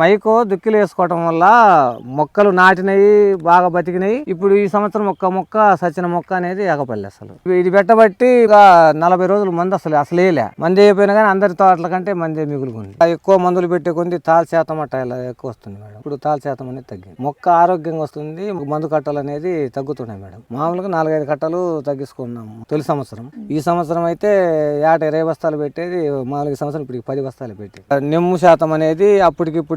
మైకో దుక్కిలు వేసుకోవటం వల్ల మొక్కలు నాటినవి బాగా బతికినాయి. ఇప్పుడు ఈ సంవత్సరం ఒక్క మొక్క సచిన మొక్క అనేది ఎగపల్లి అసలు. ఇది పెట్టబట్టి ఇక నలభై రోజులు మందు అసలు అసలేలే మంది అయిపోయినా కానీ అందరి తోటల కంటే మందే మిగులుకుంది. ఎక్కువ మందులు పెట్టే కొంది తాల్ శాతం అట్ట ఇలా ఎక్కువ వస్తుంది మేడం. ఇప్పుడు తాల్ శాతం అనేది తగ్గింది. మొక్క ఆరోగ్యంగా వస్తుంది మందు కట్టలు అనేది తగ్గుతున్నాయి మేడం. మామూలుగా నాలుగైదు కట్టలు తగ్గించుకున్నాము తొలి సంవత్సరం. ఈ సంవత్సరం అయితే ఏట ఇరవై బస్తాలు పెట్టేది మామూలుగా సంవత్సరం ఇప్పుడు పది బస్తాలు పెట్టి నిమ్ము శాతం అనేది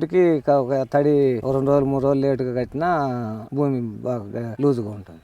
అప్పటికి ఇప్పటికి ఒక తడి రెండు రోజులు మూడు రోజులు లేటుగా కట్టినా భూమి బాగా లూజుగా ఉంటుంది.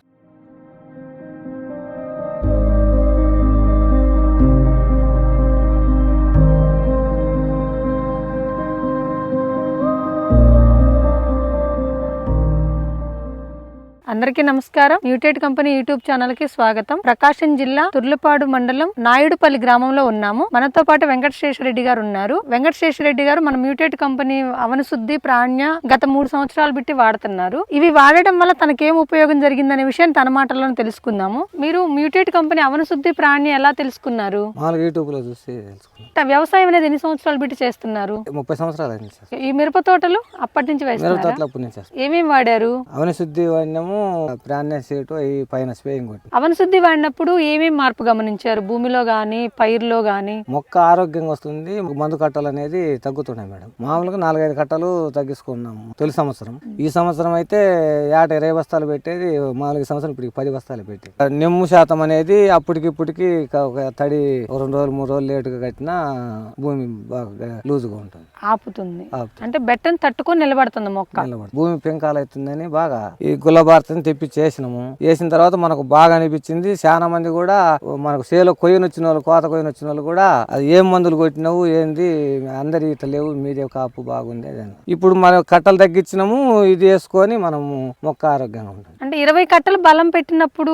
అందరికీ నమస్కారం. న్యూటెడ్ కంపెనీ యూట్యూబ్ ఛానల్కి స్వాగతం. ప్రకాశం జిల్లా తుర్లపాడు మండలం నాయుడుపల్లి గ్రామంలో ఉన్నాము. మనతో పాటు వెంకటశేష రెడ్డి గారు ఉన్నారు. వెంకటశేష రెడ్డి గారు మన మ్యూటెడ్ కంపెనీ అవనశుద్ధి ప్రాణ్య గత మూడు సంవత్సరాలు బిట్టి వాడుతున్నారు. ఇవి వాడడం వల్ల తనకేం ఉపయోగం జరిగిందనే విషయం తన మాటల్లో తెలుసుకుందాము. మీరు మ్యూటెడ్ కంపెనీ అవనశుద్ధి ప్రాణ్య ఎలా తెలుసుకున్నారు? యూట్యూబ్లో చూసి తెలుసుకున్నాను వ్యవసాయం అనేది ఎన్ని సంవత్సరాలు బిట్టి చేస్తున్నారు? ముప్పై సంవత్సరాలు అయింది సార్. ఈ మిరప తోటలు అప్పటి నుంచి మిరప వేస్తున్నారు? తోటలు అప్పటి నుంచి ఏమేమి వాడారు? అవని శుద్ధి వాడినాము సీటు అవి పైన కొట్టి. అవన శుద్ధి వాడినప్పుడు ఏమేం మార్పు గమనించారు? భూమిలో గాని పైరులో గాని? మొక్క ఆరోగ్యంగా వస్తుంది మందు కట్టలు అనేది తగ్గుతున్నాయి మేడం. మామూలుగా నాలుగైదు కట్టలు తగ్గించుకున్నాము తొలి సంవత్సరం. ఈ సంవత్సరం అయితే ఏట ఇరవై బస్తాలు పెట్టేది మామూలుగా ఈ సంవత్సరం ఇప్పుడు పది బస్తాలు పెట్టి నిమ్ము శాతం అనేది అప్పటికి ఇప్పటికి క- ఒక తడి ఒక రెండు రోజులు మూడు రోజులు లేటుగా కట్టినా భూమి బాగా లూజుగా ఉంటుంది. ఆపుతుంది. ఆపుతుంది. అంటే బెట్టను తట్టుకొని నిలబడుతుంది మొక్క. నిలబడి భూమి పెంకాలు అవుతుందని బాగా ఈ గుల్లబార్తని తెప్పి చేసినాము. చేసిన తర్వాత మనకు బాగా అనిపించింది. చాలా మంది కూడా మనకు సేలో కొయ్యను వచ్చిన వాళ్ళు కోత కొయ్యను వచ్చిన వాళ్ళు కూడా అది ఏం మందులు కొట్టినావు ఏంది అందరి ఇట్లా లేవు మీదే కాపు బాగుంది అది. ఇప్పుడు మనం కట్టలు తగ్గించినాము ఇది వేసుకొని మనము మొక్క ఆరోగ్యంగా ఉంటుంది అంటే ఇరవై కట్టలు బలం పెట్టినప్పుడు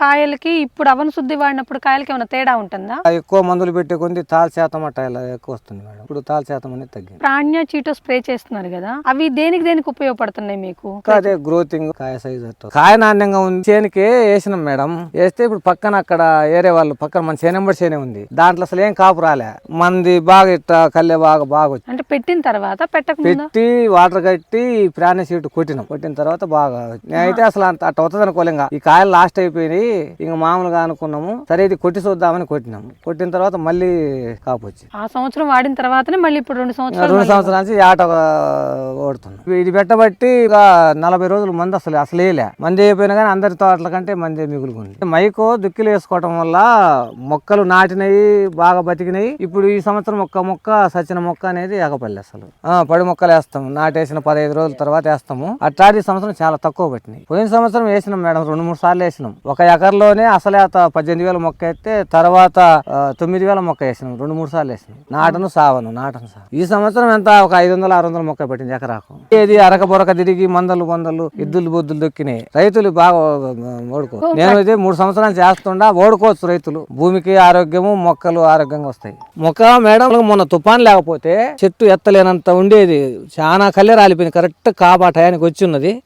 కాయలకి ఇప్పుడు అవన శుద్ధి వాడినప్పుడు కాయలకి ఏమైనా తేడా ఉంటుందా? ఎక్కువ మందులు పెట్టే కొంది తాల్ శాతం అట్ట ఇలా ఎక్కువ వస్తుంది మేడం. ఇప్పుడు తాల్ శాతం అనేది తగ్గింది. ప్రాణ్య చీటో స్ప్రే చేస్తున్నారు కదా అవి దేనికి దేనికి ఉపయోగపడుతున్నాయి మీకు? అదే గ్రోతింగ్ కాయ సైజ్. కాయ నాణ్యంగా ఉంది చేనుకే వేసినాం మేడం. వేస్తే ఇప్పుడు పక్కన అక్కడ ఏరే వాళ్ళు పక్కన మన చేనెంబడి చేనే ఉంది. దాంట్లో అసలు ఏం కాపు రాలే. మంది బాగా ఇట్ట కల్లె బాగా బాగా వచ్చింది అంటే పెట్టిన తర్వాత పెట్టక పెట్టి వాటర్ కట్టి ప్రాణ సీటు కొట్టినాం. కొట్టిన తర్వాత బాగా. నేనైతే అసలు అంత అట్ట అవుతుంది అనుకోలే ఇంకా. ఈ కాయలు లాస్ట్ అయిపోయినాయి. ఇంకా మామూలుగా అనుకున్నాము సరే ఇది కొట్టి చూద్దామని కొట్టినాము కొట్టిన తర్వాత మళ్ళీ కాపు వచ్చింది. ఆ సంవత్సరం వాడిన తర్వాతనే మళ్ళీ ఇప్పుడు రెండు సంవత్సరాలు రెండు సంవత్సరాల నుంచి ఆట ఓడుతున్నాం ఇది పెట్టబట్టి ఇక నలభై రోజులు మంది అసలు అసలేలే మంది అయిపోయినా కానీ అందరి తోటల కంటే మంది మిగులుకుంది. మైకో దుక్కిలు వేసుకోవటం వల్ల మొక్కలు నాటినవి బాగా బతికినాయి. ఇప్పుడు ఈ సంవత్సరం ఒక్క మొక్క సచిన మొక్క అనేది ఎగపల్లి అసలు. పడి మొక్కలు వేస్తాము. నాటేసిన పదహైదు రోజుల తర్వాత వేస్తాము. అట్లాంటి ఈ సంవత్సరం చాలా తక్కువ పట్టినాయి. పోయిన సంవత్సరం వేసినాం మేడం రెండు మూడు సార్లు వేసినాం. ఒక ఎకర్లోనే అసలేత పద్దెనిమిది వేల మొక్క అయితే తర్వాత తొమ్మిది వేల మొక్క వేసినాం. రెండు మూడు సార్లు వేసినాం నాటను సావను నాటను సావను. ఈ సంవత్సరం ఎంత? ఒక ఐదు వందల ఆరు వందల మొక్క పెట్టింది ఎకరాకు. ఏది అరక బొరక తిరిగి మందలు మందలు ఎద్దులు బొద్దులు దొక్కినాయి. రైతులు బాగా ఓడుకో. నేను ఇది మూడు సంవత్సరాలు చేస్తుండా ఓడుకోవచ్చు రైతులు. భూమికి ఆరోగ్యము మొక్కలు ఆరోగ్యంగా వస్తాయి. మొక్క మేడం మొన్న తుఫాన్ లేకపోతే చెట్టు ఎత్తలేనంత ఉండేది. చాలా కళ్ళే రాలిపోయింది కరెక్ట్ కాపా టయానికి వచ్చి ఉన్నది.